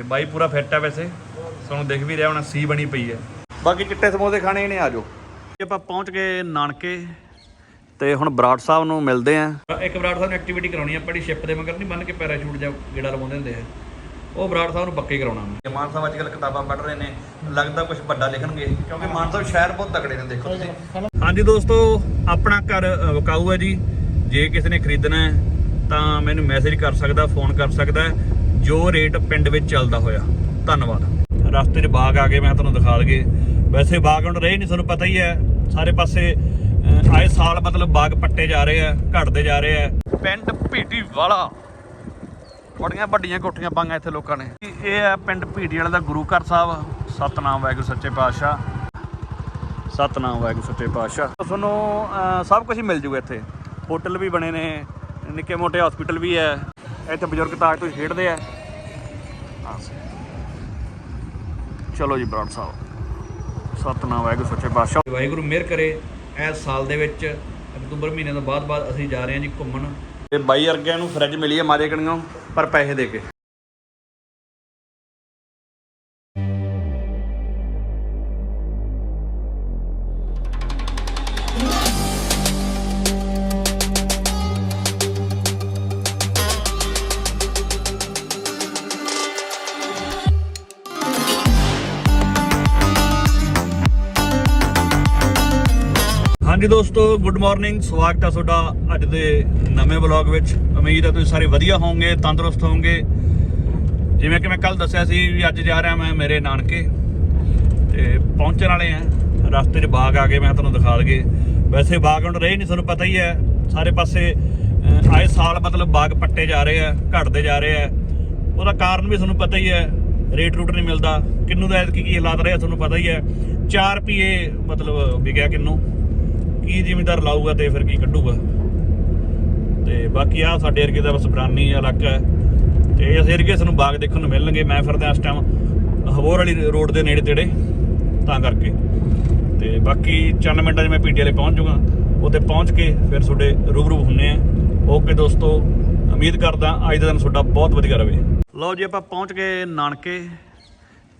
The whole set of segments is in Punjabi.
ਤੇ ਬਾਈ ਪੂਰਾ ਫਿੱਟ ਹੈ ਵੈਸੇ ਤੁਹਾਨੂੰ ਦਿਖ ਵੀ ਰਿਹਾ ਹੋਣਾ ਸੀ ਬਣੀ ਪਈ ਹੈ। ਬਾਕੀ ਚਿੱਟੇ ਸਮੋਸੇ ਖਾਣੇ ਨੇ ਆਜੋ। ਆਪਾਂ ਪਹੁੰਚ ਗਏ ਨਾਨਕੇ ਤੇ ਹੁਣ ਬਰਾੜ ਸਾਹਿਬ ਨੂੰ ਮਿਲਦੇ ਆ। ਇੱਕ ਬਰਾੜ ਸਾਹਿਬ ਨੂੰ ਐਕਟੀਵਿਟੀ ਕਰਾਉਣੀ ਆ ਬੜੀ ਸ਼ਿਪ ਦੇ ਮਗਰ ਨਹੀਂ ਬੰਨ ਕੇ ਪੈਰਾਸ਼ੂਟ ਜਾਂ ਗੇੜਾ ਲਵਾਉਂਦੇ ਹੁੰਦੇ ਆ। ਉਹ ਬਰਾੜ ਸਾਹਿਬ ਨੂੰ ਪੱਕੇ ਕਰਾਉਣਾ ਮਾਨ ਸਾਹਿਬ ਅੱਜ ਕੱਲ ਕਿਤਾਬਾਂ ਪੜ੍ਹ ਰਹੇ ਨੇ ਲੱਗਦਾ ਕੁਝ ਵੱਡਾ ਲਿਖਣਗੇ ਕਿਉਂਕਿ ਮਾਨ ਸਾਹਿਬ ਸ਼ਹਿਰ ਬਹੁਤ ਤਕੜੇ ਨੇ ਦੇਖੋ ਤੁਸੀਂ। ਹਾਂਜੀ ਦੋਸਤੋ ਆਪਣਾ ਘਰ ਵਿਕਾਊ ਹੈ ਜੀ। ਜੇ ਕਿਸੇ ਨੇ ਖਰੀਦਣਾ ਹੈ ਤਾਂ ਮੈਨੂੰ ਮੈਸੇਜ ਕਰ ਸਕਦਾ ਫੋਨ ਕਰ ਸਕਦਾ ਜੋ ਰੇਟ ਪਿੰਡ ਵਿੱਚ ਚੱਲਦਾ ਹੋਇਆ। ਧੰਨਵਾਦ। ਰਸਤੇ 'ਚ ਬਾਗ ਆ ਗਏ, ਮੈਂ ਤੁਹਾਨੂੰ ਦਿਖਾ ਦਗੇ ਵੈਸੇ ਬਾਗ ਹੁਣ ਰਹੇ ਨਹੀਂ, ਤੁਹਾਨੂੰ ਪਤਾ ਹੀ ਹੈ। ਸਾਰੇ ਪਾਸੇ ਆਏ ਸਾਲ ਮਤਲਬ ਬਾਗ ਪੱਟੇ ਜਾ ਰਹੇ ਆ, ਘਟਦੇ ਜਾ ਰਹੇ ਆ। ਪਿੰਡ ਭੀਟੀ ਵਾਲਾ ਬੜੀਆਂ ਵੱਡੀਆਂ ਕੋਠੀਆਂ ਪਾਈਆਂ ਇੱਥੇ ਲੋਕਾਂ ਨੇ। ਇਹ ਹੈ ਪਿੰਡ ਭੀਟੀ ਵਾਲੇ ਦਾ ਗੁਰੂ ਘਰ ਸਾਹਿਬ। ਸਤਨਾਮ ਵਾਹਿਗੁਰੂ ਸੱਚੇ ਪਾਤਸ਼ਾਹ। ਸਤਨਾਮ ਵਾਹਿਗੁਰੂ ਸੱਚੇ ਪਾਤਸ਼ਾਹ। ਤੁਹਾਨੂੰ ਸਭ ਕੁਝ ਮਿਲ ਜੂਗਾ ਇੱਥੇ। ਹੋਟਲ ਵੀ ਬਣੇ ਨੇ, ਨਿੱਕੇ ਮੋਟੇ ਹਸਪੀਟਲ ਵੀ ਹੈ। ਇੱਥੇ ਬਜ਼ੁਰਗ ਤੋਂ ਖੇਡਦੇ ਆ। ਚਲੋ ਜੀ ਬਰਾੜ ਸਾਹਿਬ ਸਤਨਾਮ ਵਾਹਿਗੁਰੂ ਸੱਚੇ ਪਾਤਸ਼ਾਹ। ਵਾਹਿਗੁਰੂ ਮਿਹਰ ਕਰੇ। ਇਸ ਸਾਲ ਦੇ ਵਿੱਚ ਅਕਤੂਬਰ ਮਹੀਨੇ ਤੋਂ ਬਾਅਦ ਬਾਅਦ ਅਸੀਂ ਜਾ ਰਹੇ ਹਾਂ ਜੀ ਘੁੰਮਣ। ਤੇ ਬਾਈ ਵਰਗਿਆਂ ਨੂੰ ਫਰਿੱਜ ਮਿਲੀ ਹੈ ਮਾਰੇ ਕਣੀਆਂ ਪਰ ਪੈਸੇ ਦੇ ਕੇ। ਹਾਂਜੀ ਦੋਸਤੋ ਗੁੱਡ ਮਾਰਨਿੰਗ ਸਵਾਗਤ ਹੈ ਤੁਹਾਡਾ ਅੱਜ ਦੇ ਨਵੇਂ ਵਲੌਗ ਵਿੱਚ। ਉਮੀਦ ਹੈ ਤੁਸੀਂ ਸਾਰੇ ਵਧੀਆ ਹੋਵੋਗੇ, ਤੰਦਰੁਸਤ ਹੋਵੋਗੇ। ਜਿਵੇਂ ਕਿ ਮੈਂ ਕੱਲ ਦੱਸਿਆ ਸੀ ਵੀ ਅੱਜ ਜਾ ਰਿਹਾ ਮੈਂ ਮੇਰੇ ਨਾਨਕੇ, ਤੇ ਪਹੁੰਚਣ ਵਾਲੇ ਆ ਰਸਤੇ 'ਚ ਬਾਗ ਆ ਗਏ, ਮੈਂ ਤੁਹਾਨੂੰ ਦਿਖਾ ਦਗੇ ਵੈਸੇ ਬਾਗ ਹੁਣ ਰਹੇ ਨਹੀਂ, ਤੁਹਾਨੂੰ ਪਤਾ ਹੀ ਹੈ। ਸਾਰੇ ਪਾਸੇ ਆਏ ਸਾਲ ਮਤਲਬ ਬਾਗ ਪੱਟੇ ਜਾ ਰਹੇ ਆ, ਘਟਦੇ ਜਾ ਰਹੇ ਆ। ਉਹਦਾ ਕਾਰਨ ਵੀ ਤੁਹਾਨੂੰ ਪਤਾ ਹੀ ਹੈ, ਰੇਟ ਰੂਟ ਨਹੀਂ ਮਿਲਦਾ। ਕਿੰਨੂ ਦਾ ਐਤਕੀ ਕੀ ਹਾਲਾਤ ਰਹੇ ਤੁਹਾਨੂੰ ਪਤਾ ਹੀ ਹੈ। 4 ਰੁਪਏ ਮਤਲਬ ਵਿਗਿਆ ਕਿੰਨੂ। ਕੀ ਜ਼ਿਮੀਦਾਰ ਲਾਊਗਾ ਤੇ ਫਿਰ ਕੀ ਕੱਢੂਗਾ? ਤੇ ਬਾਕੀ ਆ ਸਾਡੇ ਏਰੀਏ ਦਾ ਬਸ ਬਰਾਨੀ ਇਲਾਕਾ ਹੈ। ਤੇ ਇਸ ਏਰੀਏ ਸਾਨੂੰ ਬਾਗ ਦੇਖਣ ਨੂੰ ਮਿਲਣਗੇ। ਮੈਂ ਫਿਰਦਾ ਇਸ ਟਾਈਮ ਹਬੋਰ ਵਾਲੀ ਰੋਡ ਦੇ ਨੇੜੇ ਤੇੜੇ, ਤਾਂ ਕਰਕੇ। ਤੇ ਬਾਕੀ ਚੰਨ ਮਿੰਟਾਂ 'ਚ ਮੈਂ ਪੀਟੀ ਵਾਲੇ ਪਹੁੰਚ ਜਾਊਗਾ। ਉੱਥੇ ਪਹੁੰਚ ਕੇ ਫਿਰ ਤੁਹਾਡੇ ਰੂਬਰੂ ਹੁੰਨੇ ਆ। ਓਕੇ ਦੋਸਤੋ, ਉਮੀਦ ਕਰਦਾ ਅੱਜ ਦਾ ਦਿਨ ਤੁਹਾਡਾ ਬਹੁਤ ਵਧੀਆ ਰਹੇ ਲਓ ਜੀ, ਆਪਾਂ ਪਹੁੰਚ ਗਏ ਨਾਨਕੇ।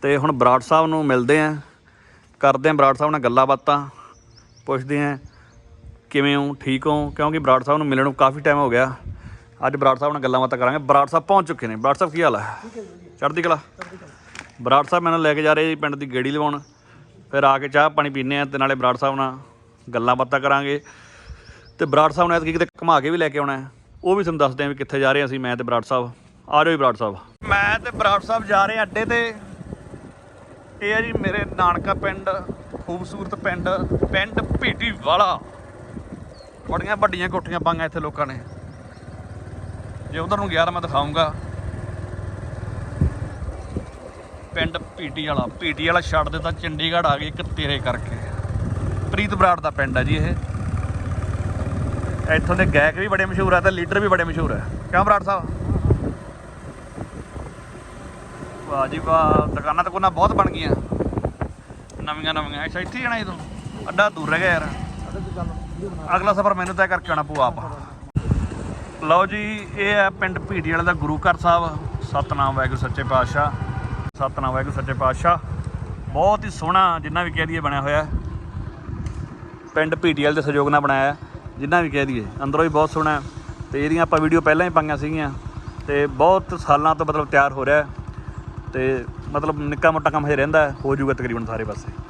ਤੇ ਹੁਣ ਬਰਾੜ ਸਾਹਿਬ ਨੂੰ ਮਿਲਦੇ ਆ। ਕਰਦੇ ਆ ਬਰਾੜ ਸਾਹਿਬ ਨਾਲ ਗੱਲਾਂ ਬਾਤਾਂ, ਪੁੱਛਦੇ ਆ ਕਿਵੇਂ ਹੋ? ਠੀਕ ਹੋ? ਕਿਉਂਕਿ ਬਰਾੜ ਸਾਹਿਬ ਨੂੰ ਮਿਲਣ ਨੂੰ ਕਾਫੀ ਟਾਈਮ ਹੋ ਗਿਆ। ਅੱਜ ਬਰਾੜ ਸਾਹਿਬ ਨਾਲ ਗੱਲਾਂ ਬਾਤਾਂ ਕਰਾਂਗੇ। ਬਰਾੜ ਸਾਹਿਬ ਪਹੁੰਚ ਚੁੱਕੇ ਨੇ। ਬਰਾੜ ਸਾਹਿਬ ਕੀ ਹਾਲ ਹੈ ਚੜ੍ਹਦੀ ਕਲਾ? ਬਰਾੜ ਸਾਹਿਬ ਮੈਨੂੰ ਲੈ ਕੇ ਜਾ ਰਹੇ ਜੀ ਪਿੰਡ ਦੀ ਗੇੜੀ ਲਵਾਉਣ। ਫਿਰ ਆ ਕੇ ਚਾਹ ਪਾਣੀ ਪੀਨੇ ਆ ਤੇ ਨਾਲੇ ਬਰਾੜ ਸਾਹਿਬ ਨਾਲ ਗੱਲਾਂ ਬਾਤਾਂ ਕਰਾਂਗੇ। ਤੇ ਬਰਾੜ ਸਾਹਿਬ ਨੇ ਐਤਕੀ ਕਿਤੇ ਘੁਮਾ ਕੇ ਵੀ ਲੈ ਕੇ ਆਉਣਾ ਹੈ। ਉਹ ਵੀ ਤੁਹਾਨੂੰ ਦੱਸਦੇ ਆ ਵੀ ਕਿੱਥੇ ਜਾ ਰਹੇ ਅਸੀਂ। ਮੈਂ ਤੇ ਬਰਾੜ ਸਾਹਿਬ। ਆ ਜਾਓ ਜੀ ਬਰਾੜ ਸਾਹਿਬ। ਮੈਂ ਤੇ ਬਰਾੜ ਸਾਹਿਬ ਜਾ ਰਹੇ ਹਾਂ ਅੱਡੇ ਤੇ। ਇਹ ਹੈ ਜੀ ਮੇਰੇ ਨਾਨਕਾ ਪਿੰਡ, ਖੂਬਸੂਰਤ ਪਿੰਡ ਪਿੰਡ ਭੀਟੀ ਵਾਲਾ। ਬੜੀਆਂ ਵੱਡੀਆਂ ਕੋਠੀਆਂ ਪਾਈਆਂ ਇੱਥੇ ਲੋਕਾਂ ਨੇ। ਜੇ ਉਧਰ ਨੂੰ ਗਿਆ ਤਾਂ ਮੈਂ ਦਿਖਾਉਂਗਾ ਪਿੰਡ ਪੀਟੀ ਵਾਲਾ ਪੀਟੀ ਵਾਲਾ ਛੱਡ ਦਿੱਤਾ, ਚੰਡੀਗੜ੍ਹ ਆ ਗਏ ਇੱਕ ਤੇਰੇ ਕਰਕੇ। ਪ੍ਰੀਤ ਬਰਾੜ ਦਾ ਪਿੰਡ ਹੈ ਜੀ ਇਹ। ਇੱਥੋਂ ਦੇ ਗਾਇਕ ਵੀ ਬੜੇ ਮਸ਼ਹੂਰ ਆ ਤੇ ਲੀਡਰ ਵੀ ਬੜੇ ਮਸ਼ਹੂਰ ਹੈ ਕਿਉਂ ਬਰਾੜ ਸਾਹਿਬ? ਵਾਹ ਜੀ ਵਾਹ, ਦੁਕਾਨਾਂ ਤਾਂ ਕੋਨਾ ਬਹੁਤ ਬਣ ਗਈਆਂ। ਨਵੀਆਂ ਨਵੀਆਂ, ਅੱਛਾ, ਇੱਥੇ ਜਾਣਾ ਇਹ ਤੋਂ? ਅੱਡਾ ਦੂਰ ਰਹਿ ਗਿਆ ਯਾਰ। ਅਗਲਾ ਸਫ਼ਰ ਮੈਨੂੰ ਤੈਅ ਕਰਕੇ ਆਉਣਾ ਪਊ ਆਪ। ਲਓ ਜੀ, ਇਹ ਹੈ ਪਿੰਡ ਭੀੜੀ ਵਾਲੇ ਦਾ ਗੁਰੂ ਘਰ ਸਾਹਿਬ। ਸਤਨਾਮ ਵਾਹਿਗੁਰੂ ਸੱਚੇ ਪਾਤਸ਼ਾਹ। ਸਤਨਾਮ ਵਾਹਿਗੁਰੂ ਸੱਚੇ ਪਾਤਸ਼ਾਹ। ਬਹੁਤ ਹੀ ਸੋਹਣਾ ਜਿੰਨਾ ਵੀ ਕਹਿ ਦਈਏ ਬਣਿਆ ਹੋਇਆ ਪਿੰਡ ਭੀਟੀ ਵਾਲੇ ਦੇ ਸਹਿਯੋਗ ਨਾਲ ਬਣਾਇਆ ਜਿੰਨਾ ਵੀ ਕਹਿ ਦਈਏ। ਅੰਦਰੋਂ ਵੀ ਬਹੁਤ ਸੋਹਣਾ ਹੈ। ਤੇ ਇਹਦੀਆਂ ਆਪਾਂ ਵੀਡੀਓ ਪਹਿਲਾਂ ਹੀ ਪਾਈਆਂ ਸੀਗੀਆਂ। ਤੇ ਬਹੁਤ ਸਾਲਾਂ ਤੋਂ ਮਤਲਬ ਤਿਆਰ ਹੋ ਰਿਹਾ ਹੈ। ਤੇ ਮਤਲਬ ਨਿੱਕਾ ਮੋਟਾ ਕੰਮ ਹਜੇ ਰਹਿੰਦਾ ਹੋ ਜਾਊਗਾ ਤਕਰੀਬਨ ਸਾਰੇ ਪਾਸੇ।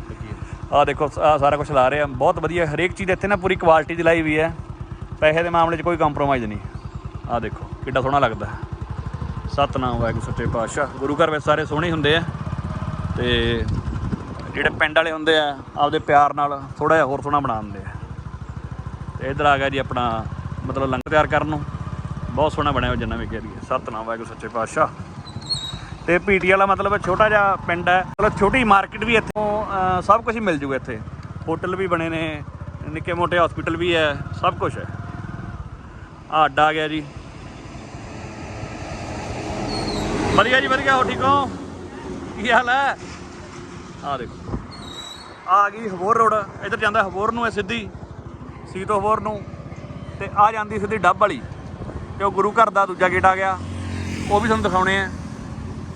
ਆਹ ਦੇਖੋ, ਆਹ ਸਾਰਾ ਕੁਝ ਲਾ ਰਹੇ ਆ। ਬਹੁਤ ਵਧੀਆ, ਹਰੇਕ ਚੀਜ਼ ਇੱਥੇ ਨਾ ਪੂਰੀ ਕੁਆਲਿਟੀ ਦੀ ਲਾਈ ਵੀ ਹੈ। ਪੈਸੇ ਦੇ ਮਾਮਲੇ 'ਚ ਕੋਈ ਕੰਪਰੋਮਾਈਜ਼ ਨਹੀਂ। ਆਹ ਦੇਖੋ, ਕਿੱਡਾ ਸੋਹਣਾ ਲੱਗਦਾ। ਹੈ। ਸਤਨਾਮ, ਵਾਹਿਗੁਰੂ, ਸੱਚੇ ਪਾਤਸ਼ਾਹ। ਗੁਰੂ ਘਰ ਵਿੱਚ ਸਾਰੇ ਸੋਹਣੇ ਹੁੰਦੇ ਆ। ਤੇ ਜਿਹੜੇ ਪਿੰਡ ਵਾਲੇ ਹੁੰਦੇ ਆ, ਆਪਦੇ ਪਿਆਰ ਨਾਲ ਥੋੜਾ ਜਿਹਾ ਹੋਰ ਸੋਹਣਾ ਬਣਾ ਦਿੰਦੇ ਆ। ਤੇ ਇਧਰ ਆ ਗਿਆ ਜੀ ਆਪਣਾ, ਮਤਲਬ ਲੰਗਰ ਤਿਆਰ ਕਰਨ ਨੂੰ। ਬਹੁਤ ਸੋਹਣਾ ਬਣਿਆ ਹੋਇਆ ਜਿੰਨਾ ਵੇਖਿਆ ਜੀ ਦਈਏ। ਸਤਨਾਮ, ਵਾਹਿਗੁਰੂ, ਸੱਚੇ ਪਾਤਸ਼ਾਹ। ਤੇ ਪੀਟੀ ਵਾਲਾ ਮਤਲਬ ਛੋਟਾ ਜਿਹਾ ਪਿੰਡ ਹੈ। ਮਤਲਬ ਛੋਟੀ ਮਾਰਕੀਟ ਵੀ ਇੱਥੋਂ। ਸਭ ਕੁਝ ਹੀ ਮਿਲ ਜੂਗਾ ਇੱਥੇ। ਹੋਟਲ ਵੀ ਬਣੇ ਨੇ, ਨਿੱਕੇ ਮੋਟੇ ਹਸਪੀਟਲ ਵੀ ਹੈ, ਸਭ ਕੁਝ ਹੈ। ਆ ਅੱਡਾ ਆ ਗਿਆ ਜੀ। ਵਧੀਆ ਜੀ ਵਧੀਆ ਹੋ ਠੀਕ ਹੋ? ਕੀ ਹਾਲ ਹੈ? ਆ ਦੇਖੋ। ਆ ਗਈ ਹਬੋਰ ਰੋਡ। ਇੱਧਰ ਜਾਂਦਾ ਹਬੋਰ ਨੂੰ ਹੈ ਸਿੱਧੀ, ਸੀਤੋ ਹਬੋਰ ਨੂੰ। ਤੇ ਆ ਜਾਂਦੀ ਸਿੱਧੀ ਡੱਬ ਵਾਲੀ। ਤੇ ਉਹ ਗੁਰੂ ਘਰ ਦਾ ਦੂਜਾ ਗੇਟ ਆ ਗਿਆ। ਉਹ ਵੀ ਤੁਹਾਨੂੰ ਦਿਖਾਉਣੇ ਆ।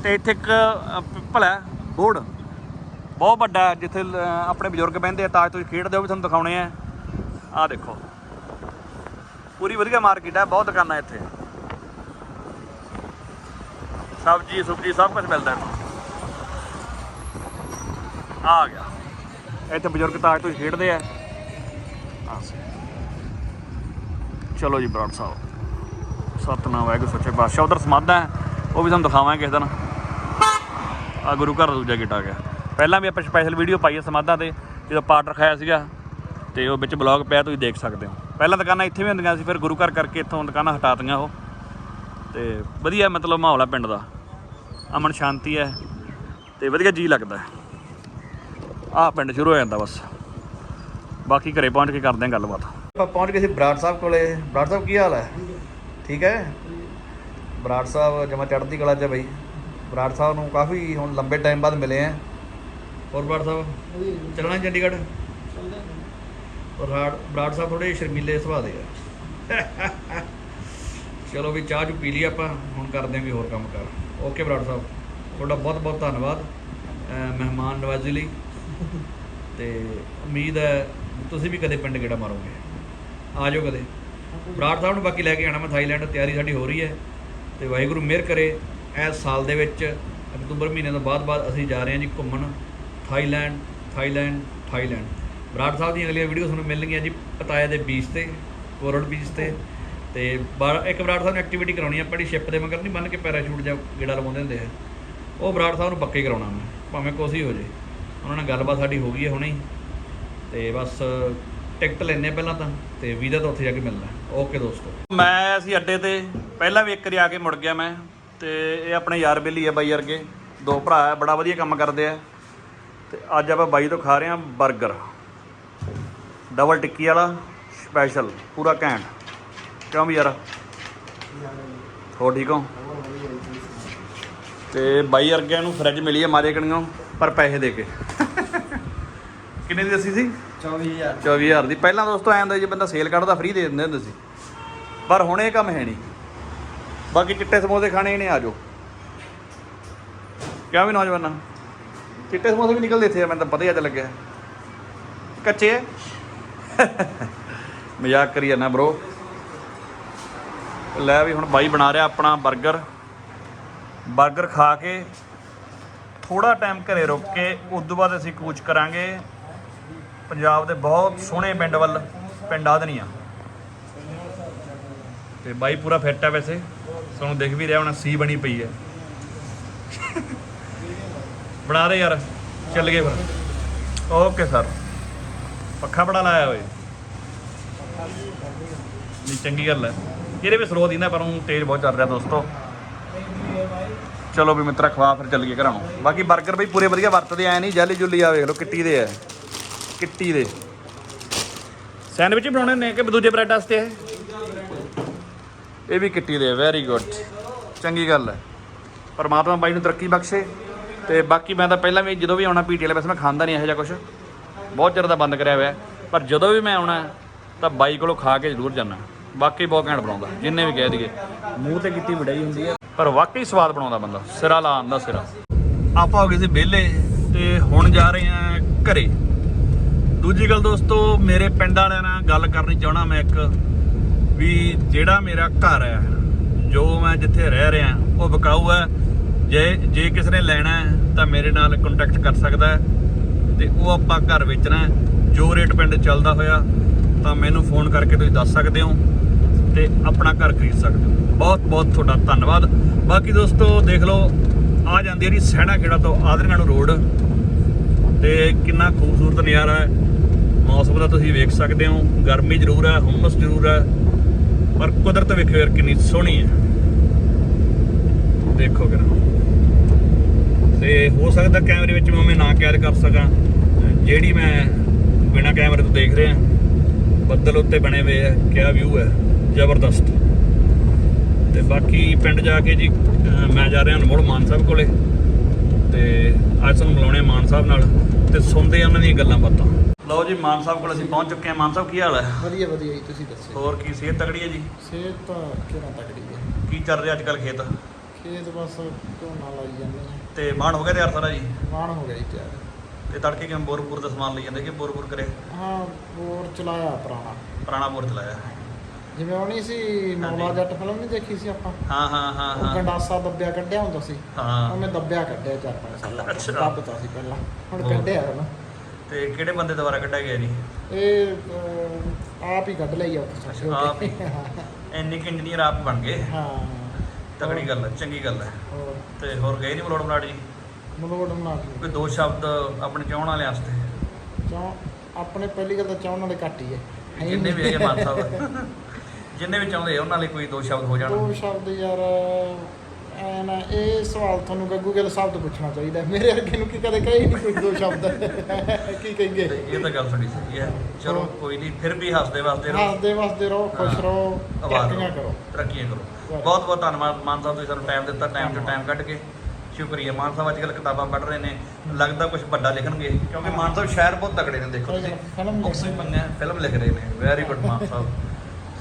ਤੇ ਇੱਥੇ ਇੱਕ ਅ, ਪਿੱਪਲ ਹੈ ਬੋਰਡ ਬਹੁਤ ਵੱਡਾ ਹੈ, ਜਿੱਥੇ ਲ- ਆਪਣੇ ਬਜ਼ੁਰਗ ਬਹਿੰਦੇ ਆ ਤਾਜ ਤੁਸੀਂ ਖੇਡਦੇ ਹੋ ਵੀ ਤੁਹਾਨੂੰ ਦਿਖਾਉਣੇ ਆ। ਆਹ ਦੇਖੋ। ਪੂਰੀ ਵਧੀਆ ਮਾਰਕੀਟ ਹੈ ਬਹੁਤ ਦੁਕਾਨਾਂ ਇੱਥੇ। ਸਬਜੀ ਸੁਬਜੀ ਸਭ ਕੁਝ ਮਿਲਦਾ ਇੱਥੇ। ਆ ਗਿਆ। ਇੱਥੇ ਬਜ਼ੁਰਗ ਤਾਜ ਤੁਸੀਂ ਖੇਡਦੇ ਆ। ਆਹ ਚਲੋ ਜੀ ਬਰਾੜ ਸਾਹਿਬ। ਸਤਨਾਮ ਵਾਹਿਗੁਰੂ ਸੱਚੇ ਪਾਤਸ਼ਾਹ। ਉਧਰ ਸਮਾਧਾ ਹੈ ਉਹ ਵੀ ਤੁਹਾਨੂੰ ਦਿਖਾਵਾਂਗੇ ਕਿਸੇ ਦਿਨ। ਆ ਗੁਰੂ ਘਰ ਦਾ ਦੂਜਾ ਗੇਟ ਆ ਗਿਆ। ਪਹਿਲਾਂ ਵੀ ਆਪਾਂ ਸਪੈਸ਼ਲ ਵੀਡੀਓ ਪਾਈ ਹੈ ਸਮਾਧਾਂ ਤੇ, ਜਦੋਂ ਪਾਠ ਰਖਾਇਆ ਸੀਗਾ, ਤੇ ਉਹ ਵਿੱਚ ਬਲੌਗ ਪਿਆ, ਤੁਸੀਂ ਦੇਖ ਸਕਦੇ ਹੋ। ਪਹਿਲਾਂ ਦੁਕਾਨਾਂ ਇੱਥੇ ਵੀ ਹੁੰਦੀਆਂ ਸੀ, ਫਿਰ ਗੁਰੂ ਘਰ ਕਰਕੇ ਇੱਥੋਂ ਦੁਕਾਨਾਂ ਹਟਾਤੀਆਂ ਉਹ। ਤੇ ਵਧੀਆ ਮਤਲਬ ਮਾਹੌਲ ਆ ਪਿੰਡ ਦਾ। ਅਮਨ ਸ਼ਾਂਤੀ ਹੈ, ਤੇ ਵਧੀਆ ਜੀ ਲੱਗਦਾ ਹੈ। ਆਹ ਪਿੰਡ ਸ਼ੁਰੂ ਹੋ ਜਾਂਦਾ ਬਸ। ਬਾਕੀ ਘਰੇ ਪਹੁੰਚ ਕੇ ਕਰਦੇ ਹਾਂ ਗੱਲਬਾਤ। ਆਪਾਂ ਪਹੁੰਚ ਗਏ ਸੀ ਬਰਾੜ ਸਾਹਿਬ ਕੋਲੇ। ਬਰਾੜ ਸਾਹਿਬ ਕੀ ਹਾਲ ਹੈ? ਠੀਕ ਹੈ? ਬਰਾੜ ਸਾਹਿਬ ਜਮਾ ਚੜ੍ਹਦੀ ਕਲਾ 'ਚ ਬਈ। ਬਰਾੜ ਸਾਹਿਬ ਨੂੰ ਕਾਫੀ ਹੁਣ ਲੰਬੇ ਟਾਈਮ ਬਾਅਦ ਮਿਲੇ ਆ। ਹੋਰ ਬਰਾੜ ਸਾਹਿਬ, ਚੱਲਣਾ ਚੰਡੀਗੜ੍ਹ? ਬਰਾੜ ਬਰਾੜ ਸਾਹਿਬ ਥੋੜੇ ਸ਼ਰਮੀਲੇ ਸੁਭਾਅ ਦੇ ਆ। ਚਲੋ ਵੀ ਚਾਹ ਚੁ ਪੀ ਲਈ ਆਪਾਂ, ਹੁਣ ਕਰਦੇ ਹਾਂ ਵੀ ਹੋਰ ਕੰਮ ਕਰ। ਓਕੇ ਬਰਾੜ ਸਾਹਿਬ, ਤੁਹਾਡਾ ਬਹੁਤ ਬਹੁਤ ਧੰਨਵਾਦ ਮਹਿਮਾਨ ਨਵਾਜ਼ੀ ਲਈ। ਤੇ ਉਮੀਦ ਹੈ ਤੁਸੀਂ ਵੀ ਕਦੇ ਪਿੰਡ ਗੇੜਾ ਮਾਰੋਗੇ। ਆ ਜਾਓ ਕਦੇ। ਬਰਾੜ ਸਾਹਿਬ ਨੂੰ ਬਾਕੀ ਲੈ ਕੇ ਆਣਾ ਮੈਂ ਥਾਈਲੈਂਡ, ਤਿਆਰੀ ਸਾਡੀ ਹੋ ਰਹੀ ਹੈ। ਤੇ ਵਾਹਿਗੁਰੂ ਮਿਹਰ ਕਰੇ। ਇਸ ਸਾਲ ਦੇ ਵਿੱਚ ਅਕਤੂਬਰ ਮਹੀਨੇ ਤੋਂ ਬਾਅਦ ਬਾਅਦ ਅਸੀਂ ਜਾ ਰਹੇ ਹਾਂ ਜੀ ਘੁੰਮਣ, Thailand Thailand Thailand. Brar Sahib ਦੀਆਂ ਅਗਲੀਆਂ ਵੀਡੀਓ ਤੁਹਾਨੂੰ ਮਿਲਣਗੀਆਂ ਜੀ ਪਤਾਇਆ ਦੇ ਬੀਚ ਤੇ, ਕੋਰਲ ਬੀਚ ਤੇ। ਤੇ ਬਾ- ਇੱਕ ਬਰਾੜ ਸਾਹਿਬ ਨੇ ਐਕਟੀਵਿਟੀ ਕਰਾਉਣੀ ਆ, ਆਪਣੀ ਸ਼ਿਪ ਦੇ ਮਗਰ ਨਹੀਂ ਮੰਨ ਕੇ ਪੈਰਾਸ਼ੂਟ ਜਾਂ ਗੇੜਾ ਲਵਾਉਂਦੇ ਹੁੰਦੇ ਆ। ਉਹ ਬਰਾੜ ਸਾਹਿਬ ਨੂੰ ਪੱਕੇ ਕਰਾਉਣਾ ਮੈਂ, ਭਾਵੇਂ ਕੁਛ ਹੀ ਹੋ ਜੇ। ਉਹਨਾਂ ਨਾਲ ਗੱਲਬਾਤ ਸਾਡੀ ਹੋ ਗਈ ਹੈ ਹੁਣੇ ਹੀ। ਤੇ ਬਸ ਟਿਕਟ ਲੈਣੇ ਪਹਿਲਾਂ ਤਾਂ, ਤੇ ਵੀਜ਼ਾ ਤਾਂ ਉੱਥੇ ਜਾ ਕੇ ਮਿਲਣਾ। ਓਕੇ ਦੋਸਤੋ। ਮੈਂ ਅਸੀਂ ਅੱਡੇ ਤੇ ਪਹਿਲਾਂ ਵੀ ਇੱਕ ਵਾਰੀ ਆ ਕੇ ਮੁੜ ਗਿਆ ਮੈਂ। ਤੇ ਇਹ ਆਪਣੇ ਯਾਰ ਬੇਲੀ ਆ ਬਾਈ ਵਰਗੇ ਦੋ ਭਰਾ ਆ ਬੜਾ ਵਧੀਆ ਕੰਮ ਕਰਦੇ ਆ। ਤੇ ਅੱਜ ਆਪਾਂ ਬਾਈ ਤੋਂ ਖਾ ਰਹੇ ਆ 버ਗਰ ਡਬਲ ਟਿੱਕੀ ਵਾਲਾ ਸਪੈਸ਼ਲ ਪੂਰਾ ਘੈਂਟ। ਕਿਉਂ ਵੀ ਯਾਰ? ਹੋ ਠੀਕ ਹੋ? ਤੇ ਬਾਈ ਵਰਗਿਆਂ ਨੂੰ ਫਰਿੱਜ ਮਿਲੀ ਹੈ ਮਾਰੇ ਕਣੀਆਂ ਪਰ ਪੈਸੇ ਦੇ ਕੇ। ਕਿੰਨੇ ਦੀ ਦੱਸੀ ਸੀ? 24000 24000 ਦੀ। ਪਹਿਲਾਂ ਦੋਸਤੋ ਐਂ ਹੁੰਦਾ ਜੇ ਬੰਦਾ ਸੇਲ ਕੱਢਦਾ ਫ੍ਰੀ ਦੇ ਦਿੰਦੇ ਹੁੰਦੇ ਸੀ। ਪਰ ਹੁਣ ਇਹ ਕੰਮ ਹੈ ਨਹੀਂ। ਬਾਕੀ ਚਿੱਟੇ ਸਮੋਸੇ ਖਾਣੇ ਨੇ, ਆ ਜਾਓ। ਕਿਆ ਵੀ ਨੌਜਵਾਨਾਂ। ਚਿੱਟੇ ਸਮੋਸੇ ਵੀ ਨਿਕਲਦੇ ਇੱਥੇ ਮੈਨੂੰ ਤਾਂ ਪਤਾ ਹੀ ਅੱਜ ਲੱਗਿਆ। ਕੱਚੇ ਮਜ਼ਾਕ ਕਰੀ ਜਾਂਦਾ ਬ్రੋ ਲੈ ਵੀ ਹੁਣ ਬਾਈ ਬਣਾ ਰਿਹਾ ਆਪਣਾ 버ਗਰ 버ਗਰ ਖਾ ਕੇ ਥੋੜਾ ਟਾਈਮ ਘਰੇ ਰੁਕ ਕੇ, ਉਸ ਤੋਂ ਬਾਅਦ ਅਸੀਂ ਕੂਚ ਕਰਾਂਗੇ। ਪੰਜਾਬ ਦੇ ਬਹੁਤ ਸੋਹਣੇ ਪਿੰਡ ਵੱਲ, ਪਿੰਡ ਆਦਨੀਆ। ਤੇ ਬਾਈ ਪੂਰਾ ਫਿੱਟ ਹੈ ਵੈਸੇ। ਤੁਹਾਨੂੰ ਦਿਖ ਵੀ ਰਿਹਾ ਹੋਣਾ, ਸੀ ਬਣੀ ਪਈ ਹੈ। ਬਣਾ ਦੇ ਯਾਰ, ਚੱਲ ਗਏ ਫਿਰ। ਓਕੇ ਸਰ ਪੱਖਾ ਬੜਾ ਲਾਇਆ ਹੋਏ ਨਹੀਂ, ਚੰਗੀ ਗੱਲ ਹੈ। ਇਹਦੇ ਵੀ ਸਰੋਤ ਇੰਨਾ ਪਰ ਉਹ ਤੇਜ਼ ਬਹੁਤ ਚੱਲ ਰਿਹਾ ਦੋਸਤੋ। ਚਲੋ ਵੀ ਮਿੱਤਰਾ, ਖਵਾ ਫਿਰ ਚੱਲ ਗਏ ਘਰਾਂ ਨੂੰ। ਬਾਕੀ 버ਗਰ ਬਈ ਪੂਰੇ ਵਧੀਆ ਵਰਤਦੇ ਆਏ ਨਹੀਂ, ਜੈਲੀ ਜੁੱਲੀ ਆ ਵੇਖ ਲਓ, ਕਿੱਟੀ ਦੇ ਆ। ਕਿੱਟੀ ਦੇ। ਸੈਂਡਵਿਚ ਬਣਾਉਣੇ ਨੇ ਕਿ ਦੂਜੇ ਬ੍ਰੈਡ ਵਾਸਤੇ ਇਹ? ਇਹ ਵੀ ਕਿੱਟੀ ਦੇ ਵੈਰੀ ਗੁੱਡ ਚੰਗੀ ਗੱਲ ਹੈ। ਪਰਮਾਤਮਾ ਬਾਈ ਨੂੰ ਤਰੱਕੀ ਬਖਸ਼ੇ। ਤੇ ਬਾਕੀ ਮੈਂ ਤਾਂ ਪਹਿਲਾਂ ਵੀ ਜਦੋਂ ਵੀ ਆਉਣਾ ਪੀਟੀ ਵਾਲੇ ਵੈਸੇ ਮੈਂ ਖਾਂਦਾ ਨਹੀਂ ਇਹੋ ਜਿਹਾ ਕੁਝ ਬਹੁਤ ਚਿਰ ਦਾ ਬੰਦ ਕਰਿਆ ਹੋਇਆ। ਪਰ ਜਦੋਂ ਵੀ ਮੈਂ ਆਉਣਾ ਤਾਂ ਬਾਈ ਕੋਲੋਂ ਖਾ ਕੇ ਜ਼ਰੂਰ ਜਾਣਾ ਵਾਕਈ ਬਹੁਤ ਘੈਂਟ ਬਣਾਉਂਦਾ ਜਿੰਨੇ ਵੀ ਕਹਿ ਦਈਏ। ਮੂੰਹ ਤੇ ਕੀਤੀ ਵਡਾਈ ਹੁੰਦੀ ਹੈ। ਪਰ ਵਾਕਈ ਸਵਾਦ ਬਣਾਉਂਦਾ ਬੰਦਾ ਸਿਰਾ ਲਾ ਆਂਦਾ ਸਿਰਾ। ਆਪਾਂ ਹੋ ਗਏ ਸੀ ਵਿਹਲੇ ਤੇ ਹੁਣ ਜਾ ਰਹੇ ਹਾਂ ਘਰੇ। ਦੂਜੀ ਗੱਲ ਦੋਸਤੋ ਮੇਰੇ ਪਿੰਡ ਵਾਲਿਆਂ ਨਾਲ ਗੱਲ ਕਰਨੀ ਚਾਹਣਾ ਮੈਂ ਇੱਕ। ਵੀ ਜਿਹੜਾ ਮੇਰਾ ਘਰ ਹੈ, ਜੋ ਮੈਂ ਜਿੱਥੇ ਰਹਿ ਰਿਹਾ, ਉਹ ਬਕਾਊ ਹੈ। ਜੇ ਜੇ ਕਿਸੇ ਨੇ ਲੈਣਾ ਹੈ, ਤਾਂ ਮੇਰੇ ਨਾਲ ਕੰਟੈਕਟ ਕਰ ਸਕਦਾ ਹੈ ਤੇ ਉਹ ਆਪਾਂ ਘਰ ਵੇਚਣਾ ਜੋ ਰੇਟ ਪਿੰਡ ਚੱਲਦਾ ਹੋਇਆ, ਤਾਂ ਮੈਨੂੰ ਫੋਨ ਕਰਕੇ ਤੁਸੀਂ ਦੱਸ ਸਕਦੇ ਹੋ ਤੇ ਆਪਣਾ ਘਰ ਖਰੀਦ ਸਕਦੇ ਹੋ। ਬਹੁਤ ਬਹੁਤ ਤੁਹਾਡਾ ਧੰਨਵਾਦ। ਬਾਕੀ ਦੋਸਤੋ, ਦੇਖ ਲਓ, ਆ ਜਾਂਦੀ ਹੈ ਜੀ ਸਹਿਣਾ ਖੇੜਾ ਤੋਂ ਆਦਰਗੜ੍ਹ ਰੋਡ। ਤੇ ਕਿੰਨਾ ਖੂਬਸੂਰਤ ਨਜ਼ਾਰਾ ਹੈ। ਮੌਸਮ ਦਾ ਤੁਸੀਂ ਵੇਖ ਸਕਦੇ ਹੋ, ਗਰਮੀ ਜ਼ਰੂਰ ਹੈ, ਹੁਮਸ ਜ਼ਰੂਰ ਹੈ। ਪਰ ਕੁਦਰਤ ਵੇਖੋ ਯਾਰ ਕਿੰਨੀ ਸੋਹਣੀ ਹੈ। ਦੇਖੋ ਕਿਰਾ ਤੇ ਹੋ ਸਕਦਾ ਕੈਮਰੇ ਵਿੱਚ ਮੈਂ ਨਾ ਕੈਦ ਕਰ ਸਕਾਂ। ਜਿਹੜੀ ਮੈਂ ਬਿਨਾ ਕੈਮਰੇ ਤੋਂ ਦੇਖ ਰਿਹਾ, ਬੱਦਲ ਉੱਤੇ ਬਣੇ ਹੋਏ ਆ, ਕਿਆ ਵਿਊ ਹੈ। ਜ਼ਬਰਦਸਤ। ਤੇ ਬਾਕੀ ਪਿੰਡ ਜਾ ਕੇ ਜੀ ਮੈਂ ਜਾ ਰਿਹਾ ਅਨਮੋਲ ਮਾਨ ਸਾਹਿਬ ਕੋਲੇ। ਤੇ ਅੱਜ ਤੁਹਾਨੂੰ ਮਿਲਾਉਣੇ ਆ ਮਾਨ ਸਾਹਿਬ ਨਾਲ। ਤੇ ਸੁਣਦੇ ਆ ਉਹਨਾਂ ਦੀਆਂ ਗੱਲਾਂ ਬਾਤਾਂ। ਲਓ ਜੀ, ਮਾਨ ਸਾਹਿਬ ਕੋਲ ਅਸੀਂ ਪਹੁੰਚ ਚੁੱਕੇ ਹਾਂ। ਮਾਨ ਸਾਹਿਬ, ਕੀ ਹਾਲ ਹੈ? ਵਧੀਆ ਵਧੀਆ ਜੀ, ਤੁਸੀਂ ਦੱਸੋ? ਹੋਰ ਕੀ ਸਿਹਤ ਤਗੜੀ ਹੈ ਜੀ? ਸਿਹਤ ਤਾਂ ਕਿਹੜਾ ਤਕੜੀ ਹੈ। ਕੀ ਚੱਲ ਰਿਹਾ ਅੱਜ ਕੱਲ ਖੇਤ? ਖੇਤ ਬਸ ਝੋਨਾ ਲਾਈ ਜਾਂਦੇ ਆ ਤੇ ਬਾਣ ਹੋ ਗਿਆ ਤਿਆਰ ਸਾਰਾ ਜੀ? ਵਾਣ ਹੋ ਗਿਆ ਜੀ ਤਿਆਰ। ਤੇ ਤੜਕੇ ਕਿਵੇਂ ਬੋਰਪੁਰ ਦਾ ਸਮਾਨ ਲਈ ਜਾਂਦੇ ਕਿ ਬੋਰਪੁਰ ਕਰੇ ਹਾਂ ਬੋਰ ਚਲਾਇਆ ਪੁਰਾਣਾ। ਪੁਰਾਣਾ ਬੋਰ ਚਲਾਇਆ। ਜਿਵੇਂ ਉਹ ਨਹੀਂ ਸੀ ਨੌਲਾ ਜੱਟ ਫਿਲਮ ਨਹੀਂ ਦੇਖੀ ਸੀ ਆਪਾਂ? ਹਾਂ ਹਾਂ ਹਾਂ ਉਹ ਹਾਂ ਗੰਡਾਸਾ ਦੱਬਿਆ ਕੱਢਿਆ ਹੁੰਦਾ ਸੀ। ਹਾਂ। ਉਹਨੇ ਦੱਬਿਆ ਕੱਢਿਆ ਚਾਰ ਪੰਜ ਸਾਲਾਂ ਅੱਛਾ। ਦੱਬਤਾ ਸੀ ਪਹਿਲਾਂ। ਹੁਣ ਉਹ। ਕੱਢਿਆ ਉਹਨੂੰ। ਤੇ ਕਿਹੜੇ ਬੰਦੇ ਦੁਆਰਾ ਕੱਢਿਆ ਗਿਆ ਜੀ? ਇਹ ਅਹ, ਆਪ ਹੀ ਕੱਢ ਲਈ ਅੱਛਾ, ਆਪ ਹੀ। ਇੰਨੀ ਕਿ ਇੰਜੀਨੀਅਰ ਆਪ ਬਣ ਗਏ। ਹਾਂ। ਤਗੜੀ ਗੱਲ ਹੈ ਚੰਗੀ ਗੱਲ ਹੈ ਹੋਰ? ਤੇ ਹੋਰ ਗਏ ਨਹੀਂ ਮਲੋੜ ਮਲਾੜ ਜੀ? ਮਲੋੜ ਬਣਾ ਕੇ ਕੋਈ ਦੋ ਸ਼ਬਦ ਆਪਣੇ ਚਾਹਣ ਵਾਲਿਆਂ ਵਾਸਤੇ? ਚਾਹ ਆਪਣੇ ਪਹਿਲੀ ਗੱਲ ਤਾਂ ਚਾਹਣ ਵਾਲੇ ਘੱਟ ਹੀ ਹੈ ਹੈ ਹੀ ਜਿੰਨੇ ਵੀ। ਹੈਗੇ ਮਾਨ ਸਾਹਿਬ। ਜਿੰਨੇ ਵੀ ਚਾਹੁੰਦੇ ਆ, ਉਹਨਾਂ ਲਈ ਕੋਈ ਦੋ ਸ਼ਬਦ ਹੋ ਜਾਣ। ਦੋ ਸ਼ਬਦ ਯਾਰ ਐ ਨਾ ਇਹ ਸਵਾਲ ਤੁਹਾਨੂੰ ਗੱਗੂ ਗਿੱਲ ਸਾਹਿਬ ਤੋਂ ਪੁੱਛਣਾ ਚਾਹੀਦਾ। ਮੇਰੇ ਵਰਗੇ ਨੂੰ ਕੀ ਕਦੇ ਕਹੀ ਨਹੀਂ ਕੋਈ ਦੋ ਸ਼ਬਦ ਕੀ ਕਹੀਏ ਇਹ ਤਾਂ ਗੱਲ ਤੁਹਾਡੀ ਸਹੀ ਹੈ ਚਲੋ। ਕੋਈ ਨਹੀਂ ਫਿਰ ਵੀ ਹੱਸਦੇ ਵਸਦੇ ਰਹੋ ਹੱਸਦੇ ਵਸਦੇ ਰਹੋ ਖੁਸ਼। ਰਹੋ ਤਰੱਕੀਆਂ ਕਰੋ ਤਰੱਕੀਆਂ ਕਰੋ। ਬਹੁਤ ਬਹੁਤ ਧੰਨਵਾਦ ਮਾਨ ਸਾਹਿਬ ਤੁਸੀਂ ਸਾਨੂੰ ਟਾਈਮ ਦਿੱਤਾ ਟਾਈਮ ਤੋਂ। ਟਾਈਮ ਕੱਢ ਕੇ ਸ਼ੁਕਰੀਆ ਮਾਨ ਸਾਹਿਬ ਅੱਜ ਕੱਲ੍ਹ ਕਿਤਾਬਾਂ ਪੜ੍ਹ ਰਹੇ ਨੇ ਲੱਗਦਾ ਕੁਝ ਵੱਡਾ ਲਿਖਣਗੇ ਕਿਉਂਕਿ। ਮਾਨ ਸਾਹਿਬ ਸ਼ਾਇਰ ਬਹੁਤ ਤਕੜੇ ਨੇ ਦੇਖੋ ਤੁਸੀਂ ਨੇ। ਮੰਨਿਆ ਫਿਲਮ ਲਿਖ ਰਹੇ ਨੇ ਵੈਰੀ ਗੁੱਡ ਮਾਨ ਸਾਹਿਬ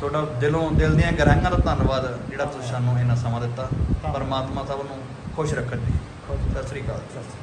ਤੁਹਾਡਾ ਦਿਲੋਂ ਦਿਲ ਦੀਆਂ ਗਹਿਰਾਈਆਂ ਦਾ ਧੰਨਵਾਦ ਜਿਹੜਾ ਤੁਸੀਂ ਸਾਨੂੰ ਇੰਨਾ ਸਮਾਂ ਦਿੱਤਾ ਪਰਮਾਤਮਾ ਸਭ ਨੂੰ ਖੁਸ਼ ਰੱਖਣ ਜੀ ਖੁਸ਼। ਸਤਿ ਸ੍ਰੀ ਅਕਾਲ ਸਤਿ ਸ਼੍ਰੀ ਅਕਾਲ।